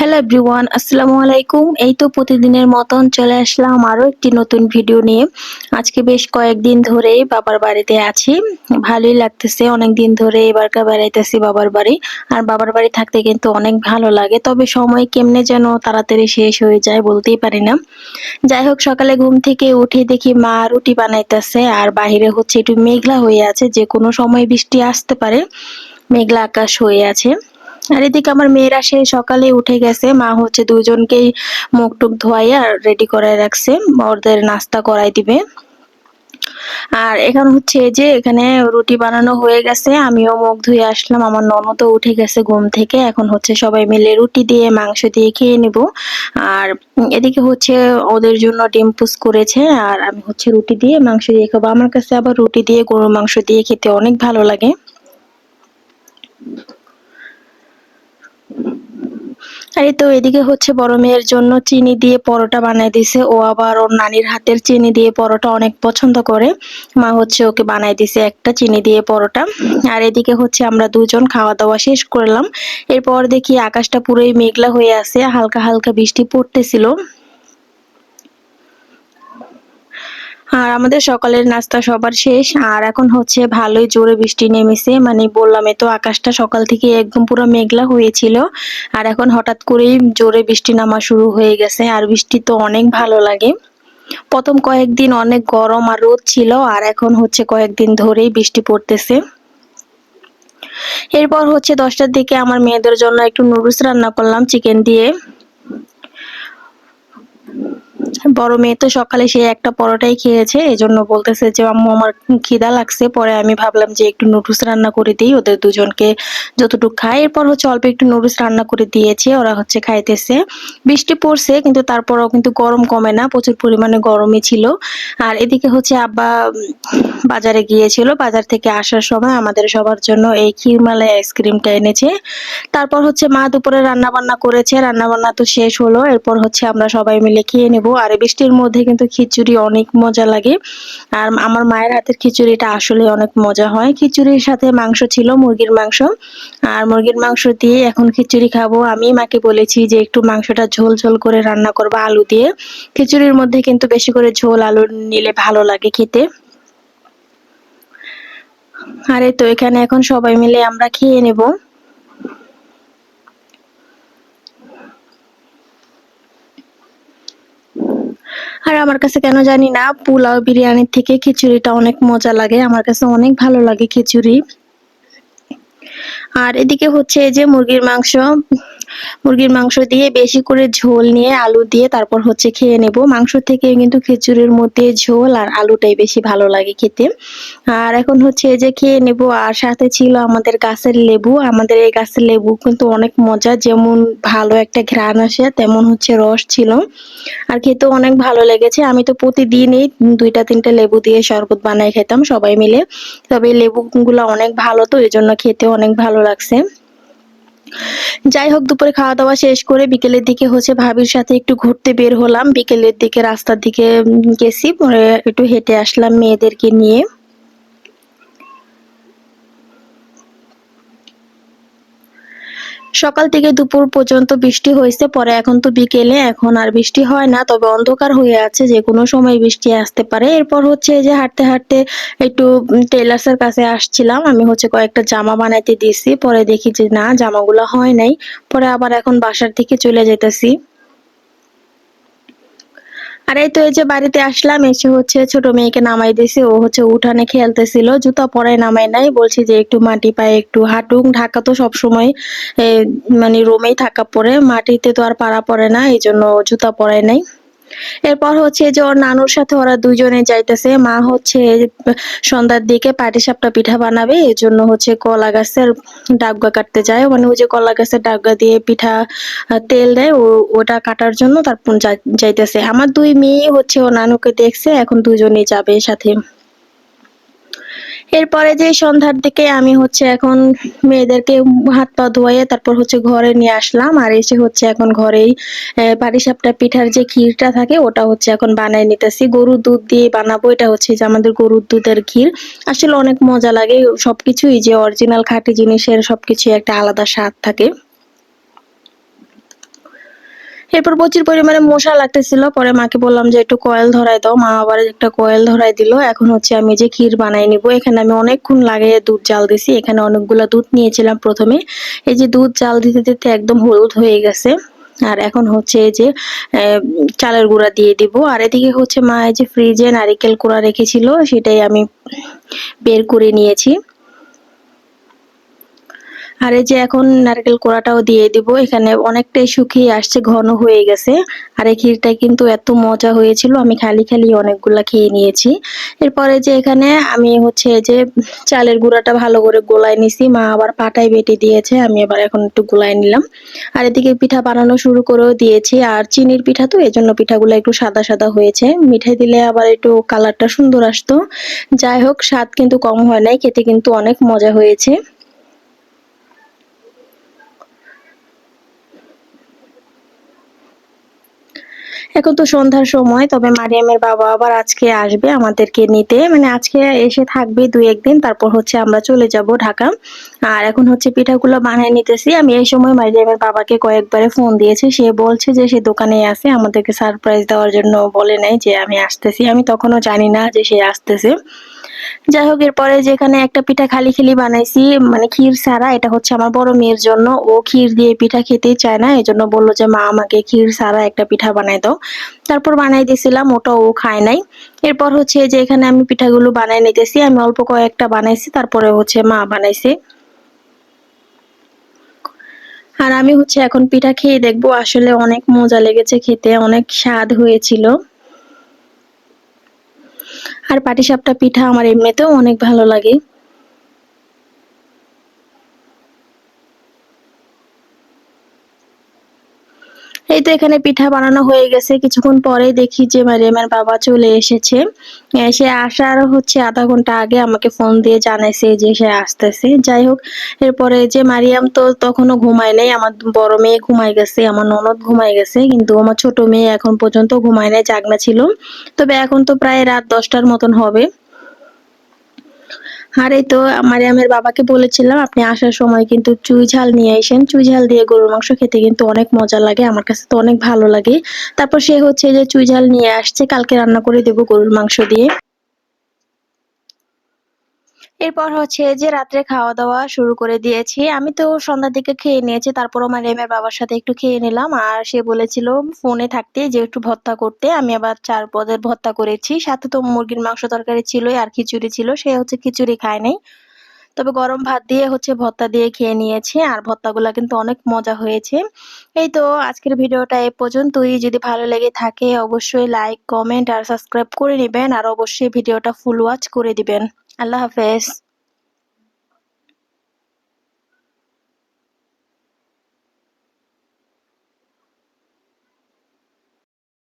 Hello everyone আসসালামু আলাইকুম। এই তো প্রতিদিনের মতন চলে আসলাম আরও একটি নতুন ভিডিও নিয়ে। আজকে বেশ কয়েকদিন ধরেই বাবার বাড়িতে আছি। ভালোই লাগতেছে অনেক দিন ধরে এবারকার বেড়াইতেছি বাবার বাড়ি। আর বাবার বাড়ি থাকতে কিন্তু অনেক ভালো লাগে, তবে সময় কেমনে যেন তাড়াতাড়ি শেষ হয়ে যায় বলতেই পারি না। যাই হোক, সকালে ঘুম থেকে উঠে দেখি মা রুটি বানাইতেছে, আর বাহিরে হচ্ছে একটু মেঘলা হয়ে আছে, যে কোনো সময় বৃষ্টি আসতে পারে, মেঘলা আকাশ হয়ে আছে। আর এদিকে আমার মেয়েরা সে সকালে উঠে গেছে। মা হচ্ছে দুজনকেই মুখ টুক ধোয়াইয়া রেডি করে রাখছে। ওদের নাস্তা করাই দিবে। আর এখন হচ্ছে যে এখানে রুটি বানানো হয়ে গেছে। আমিও মুখ ধুয়ে আসলাম। আমার ননদও উঠে গেছে ঘুম থেকে। এখন হচ্ছে সবাই মিলে রুটি দিয়ে, মাংস দিয়ে খেয়ে নেব। আর এদিকে হচ্ছে ওদের জন্য ডিম পুস করেছে। আর আমি হচ্ছে রুটি দিয়ে, মাংস দিয়ে খাব। আমার কাছে আবার রুটি দিয়ে, গরুর মাংস দিয়ে খেতে অনেক ভালো লাগে। এই তো এদিকে হচ্ছে বড় মেয়ের জন্য চিনি দিয়ে পরোটা বানাই দিছে। ও আবার ওর নানির হাতের চিনি দিয়ে পরোটা অনেক পছন্দ করে। মা হচ্ছে ওকে বানাই দিছে একটা চিনি দিয়ে পরোটা। আর এদিকে হচ্ছে আমরা দুজন খাওয়া দাওয়া শেষ করলাম। এরপর দেখি আকাশটা পুরোই মেঘলা হয়ে আছে, হালকা হালকা বৃষ্টি পড়তেছিল। আর আমাদের সকালের নাস্তা সবার শেষ। আর এখন হচ্ছে ভালোই জোরে বৃষ্টি নেমেছে। মানে বললাম তো আকাশটা সকাল থেকে একদম পুরো মেঘলা হয়েছিল। আর এখন হঠাৎ করেই জোরে বৃষ্টি নামা শুরু হয়ে গেছে। আর বৃষ্টি তো অনেক ভালো লাগে। প্রথম কয়েকদিন অনেক গরম আর রোদ ছিল, আর এখন হচ্ছে কয়েকদিন ধরেই বৃষ্টি পড়তেছে। এরপর হচ্ছে দশটার দিকে আমার মেয়েদের জন্য একটু নুডলস রান্না করলাম, চিকেন দিয়ে। বড় মেয়ে তো সকালে সে একটা পরোটাই খেয়েছে এই জন্য বলতেছে যে, আম্মু, আমার খিদা লাগছে। পরে আমি ভাবলাম যে, একটু নুডলস রান্না করে দিই, ওদের দুজনকে যতটুকু খায়। এরপর হচ্ছে অল্প একটু নুডলস রান্না করে দিয়েছে, ওরা হচ্ছে খাইতেছে। বৃষ্টি পড়ছে, কিন্তু তারপরও কিন্তু গরম কমে না, প্রচুর পরিমাণে গরমই ছিল। আর এদিকে হচ্ছে আব্বা বাজারে গিয়েছিল। বাজার থেকে আসার সময় আমাদের সবার জন্য এই ক্ষীরমালাই আইসক্রিমটা এনেছে। তারপর হচ্ছে মা দুপুরে রান্না বান্না করেছে। রান্না বান্না তো শেষ হলো। এরপর হচ্ছে আমরা সবাই মিলে খেয়ে নেব। আর বৃষ্টির মধ্যে কিন্তু খিচুড়ি অনেক মজা লাগে। আর আমার মায়ের হাতের খিচুড়িটা আসলে অনেক মজা হয়। খিচুড়ির সাথে মাংস ছিল, মুরগির মাংস। আর মুরগির মাংস দিয়ে এখন খিচুড়ি খাব। আমি মাকে বলেছি যে একটু মাংসটা ঝোল ঝোল করে রান্না করব আলু দিয়ে। খিচুড়ির মধ্যে কিন্তু বেশি করে ঝোল, আলু নিলে ভালো লাগে খেতে। আরে তো এখানে এখন সবাই মিলে আমরা খেয়ে নেব। আর আমার কাছে কেন জানি না, পোলাও বিরিয়ানির থেকে খিচুড়িটা অনেক মজা লাগে, আমার কাছে অনেক ভালো লাগে খিচুড়ি। আর এদিকে হচ্ছে যে মুরগির মাংস মুরগির মাংস দিয়ে বেশি করে ঝোল নিয়ে আলু দিয়ে তারপর হচ্ছে খেয়ে নেব। মাংস থেকে কিন্তু খিচুড়ির মধ্যে ঝোল আর আলুটাই বেশি ভালো লাগে খেতে। আর এখন হচ্ছে যে খেয়ে নেব আর সাথে ছিল আমাদের গাছের লেবু। আমাদের এই গাছের লেবু কিন্তু অনেক মজা, যেমন ভালো একটা ঘ্রাণ আসে, তেমন হচ্ছে রস ছিল। আর খেতে অনেক ভালো লেগেছে। আমি তো প্রতিদিনই দুইটা, তিনটা লেবু দিয়ে শরবত বানাই খেতাম সবাই মিলে। তবে লেবুগুলো অনেক ভালো তো এই জন্য খেতে অনেক ভালো লাগছে। যাই হোক, দুপুরে খাওয়া দাওয়া শেষ করে বিকেলের দিকে হচ্ছে ভাবির সাথে একটু ঘুরতে বের হলাম। বিকেলের দিকে রাস্তার দিকে গেছি। পরে একটু হেঁটে আসলাম মেয়েদেরকে নিয়ে। সকাল থেকে দুপুর পর্যন্ত বৃষ্টি হয়েছে, পরে এখন তো বিকেলে, এখন আর বৃষ্টি হয় না, তবে অন্ধকার হয়ে আছে, যে কোনো সময় বৃষ্টি আসতে পারে। এরপর হচ্ছে যে হাঁটতে হাঁটতে একটু টেলার্সের কাছে আসছিলাম, আমি হচ্ছে কয়েকটা জামা বানাইতে দিয়েছি, পরে দেখি যে না, জামাগুলো হয় নাই, পরে আবার এখন বাসার দিকে চলে যেতেছি। আর তো এই যে বাড়িতে আসলাম, এসে হচ্ছে ছোট মেয়েকে নামাই দিয়েছি। ও হচ্ছে উঠানে খেলতেছিল, জুতা পরে নামাই নাই। বলছি যে একটু মাটি পায়ে একটু হাঁটুং ঢাকা তো সবসময় মানে রুমেই থাকা পরে। মাটিতে তো আর পাড়া পড়ে না এই জন্য জুতা পরাই নাই। এরপর হচ্ছে যে ওর নানুর সাথে ওরা দুজনে যাইতেছে। মা হচ্ছে সন্ধ্যার দিকে পাটিসাপটা পিঠা বানাবে এই জন্য হচ্ছে কলা গাছের ডাবগা কাটতে যায়। মানে ওই যে কলা গাছের ডাবগা দিয়ে পিঠা তেল দেয়, ও, ওটা কাটার জন্য তারপর যাইতেছে। আমার দুই মেয়ে হচ্ছে ও নানুকে দেখছে, এখন দুজনেই যাবে সাথে। এরপরে যে সন্ধ্যার দিকে আমি হচ্ছে এখন মেয়েদেরকে হাত পা ধোয়াইয়ে তারপর হচ্ছে ঘরে নিয়ে আসলাম। আর এসে হচ্ছে এখন ঘরেই পাটিসাপটা পিঠার যে ক্ষীরটা থাকে ওটা হচ্ছে এখন বানাই নিতেছি। গরুর দুধ দিয়ে বানাবো, এটা হচ্ছে যে আমাদের গরুর দুধের ক্ষীর। আসলে অনেক মজা লাগে, সবকিছুই যে অরিজিনাল খাঁটি জিনিসের সবকিছু একটা আলাদা স্বাদ থাকে। এরপর প্রচুর পরিমাণে মশা লাগতেছিল। পরে মাকে বললাম যে, একটু কয়েল ধরাই দাও। মা আবার একটা কয়েল ধরাই দিল। এখন হচ্ছে আমি যে ক্ষীর বানাই নিব, এখানে আমি অনেকক্ষণ লাগিয়ে দুধ জাল দিছি। এখানে অনেকগুলো দুধ নিয়েছিলাম প্রথমে। এই যে দুধ জাল দিতে দিতে একদম হলুদ হয়ে গেছে। আর এখন হচ্ছে যে চালের গুঁড়া দিয়ে দিব। আর এদিকে হচ্ছে মা এই যে ফ্রিজে নারিকেল কুড়া রেখেছিল, সেটাই আমি বের করে নিয়েছি। আর এই যে এখন নারকেল কোড়াটাও দিয়ে দিব, এখানে অনেকটাই শুকিয়ে আসছে, ঘন হয়ে গেছে। আর এই ক্ষীরটা কিন্তু এত মজা হয়েছিল, আমি খালি খালি অনেকগুলা খেয়ে নিয়েছি। এরপরে যে এখানে আমি হচ্ছে যে চালের গুঁড়াটা ভালো করে গোলায় নিছি, মা আবার পাটায় বেটে দিয়েছে, আমি এবার এখন একটু গোলায় নিলাম। আর এদিকে পিঠা বানানো শুরু করেও দিয়েছি, আর চিনির পিঠা তো এই জন্য পিঠাগুলো একটু সাদা সাদা হয়েছে। মিঠাই দিলে আবার একটু কালারটা সুন্দর আসতো। যাই হোক, স্বাদ কিন্তু কম হয় নাই, খেতে কিন্তু অনেক মজা হয়েছে। এখন তো সন্ধ্যার সময়, তবে মারিয়ামের বাবা আবার আজকে আসবে আমাদেরকে নিতে। মানে আজকে এসে থাকবে দুই একদিন, তারপর হচ্ছে আমরা চলে যাব ঢাকা। আর এখন হচ্ছে পিঠাগুলো বানিয়ে নিতেছি। আমি এই সময় মারিয়ামের বাবাকে কয়েকবারে ফোন দিয়েছি। সে বলছে যে সে দোকানে আছে, আমাদেরকে সারপ্রাইজ দেওয়ার জন্য বলে নাই যে আমি আসতেছি। আমি তখনও জানি না যে সে আসতেছে। যাই হোক এরপরে যেখানে একটা পিঠা খালি খালি বানাইছি মানে ক্ষীর ছাড়া, এটা হচ্ছে আমার বড় মেয়ের জন্য। ও ক্ষীর দিয়ে পিঠা খেতেই চায় না এই জন্য বলল যে, মা, আমাকে ক্ষীর ছাড়া একটা পিঠা বানাই দাও। তারপর বানাই দিয়েছিলাম, ওটা ও খায় নাই। এরপর হচ্ছে যে, এখানে আমি পিঠাগুলো বানাই নিতেছি, আমি অল্প কয়েকটা বানাইছি, তারপরে হচ্ছে মা বানাইছে। আর আমি হচ্ছে এখন পিঠা খেয়ে দেখব, আসলে অনেক মজা লেগেছে খেতে, অনেক স্বাদ হয়েছিল। আর পাটিসাপটা পিঠা আমার এমনিতেও অনেক ভালো লাগে। এই তো এখানে পিঠা বানানো হয়ে গেছে। কিছুক্ষণ পরে দেখি যে মারিয়ামের বাবা চলে এসেছে। সে আসার হচ্ছে আধা ঘণ্টা আগে আমাকে ফোন দিয়ে জানাইছে যে সে আসতেছে। যাই হোক, এরপরে যে মারিয়াম তো তখনও ঘুমায় নেই, আমার বড় মেয়ে ঘুমাই গেছে, আমার ননদ ঘুমাই গেছে, কিন্তু আমার ছোট মেয়ে এখন পর্যন্ত ঘুমায় নেই, জাগনা ছিল। তবে এখন তো প্রায় রাত দশটার মতন হবে। আর এই তো মারিয়ামের বাবাকে বলেছিলাম, আপনি আসার সময় কিন্তু চুই ঝাল নিয়ে আসেন। চুই ঝাল দিয়ে গরুর মাংস খেতে কিন্তু অনেক মজা লাগে, আমার কাছে তো অনেক ভালো লাগে। তারপর সে হচ্ছে যে চুই ঝাল নিয়ে আসছে, কালকে রান্না করে দেবো গরুর মাংস দিয়ে। এরপর হচ্ছে যে রাত্রে খাওয়া দাওয়া শুরু করে দিয়েছি। আমি তো সন্ধ্যার দিকে খেয়ে নিয়েছি তারপর আমার রেমের বাবার সাথে একটু খেয়ে নিলাম। আর সে বলেছিল, ফোনে থাকতে যে একটু ভর্তা করতে। আমি আবার চার পদের ভর্তা করেছি। সাথে তো মুরগির মাংস তরকারি ছিলই, আর খিচুড়ি ছিল। সে হচ্ছে খিচুড়ি খায় নাই। তবে গরম ভাত দিয়ে হচ্ছে ভর্তা দিয়ে খেয়ে নিয়েছে, আর ভর্তাগুলা কিন্তু অনেক মজা হয়েছে। এই তো আজকের ভিডিওটা এ পর্যন্তই। যদি ভালো লেগে থাকে, অবশ্যই লাইক, কমেন্ট, আর সাবস্ক্রাইব করে নেবেন। আর অবশ্যই ভিডিওটা ফুল ওয়াচ করে দিবেন। আল্লাহ হাফেজ।